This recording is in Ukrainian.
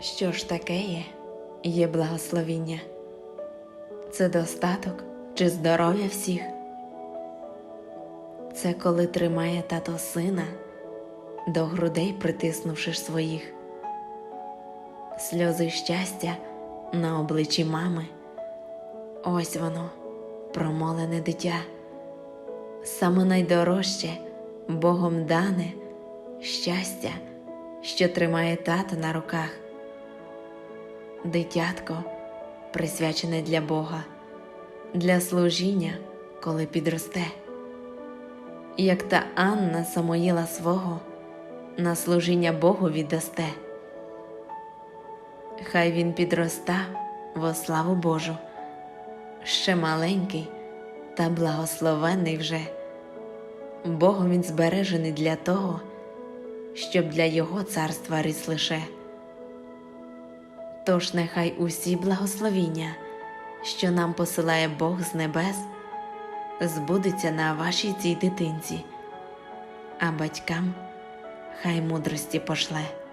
Що ж таке є? Є благословіння? Це достаток чи здоров'я всіх? Це коли тримає тато сина, до грудей притиснувши своїх, сльози щастя на обличчі мами. Ось воно, промолене дитя, саме найдорожче Богом дане щастя, що тримає тато на руках. Дитятко, присвячене для Бога, для служіння, коли підросте. Як та Анна Самоїла свого на служіння Богу віддасте. Хай він підроста во славу Божу, ще маленький та благословений вже. Богом він збережений для того, щоб для Його царства ріс лише. Тож нехай усі благословіння, що нам посилає Бог з небес, збудеться на вашій цій дитинці, а батькам хай мудрості пошле.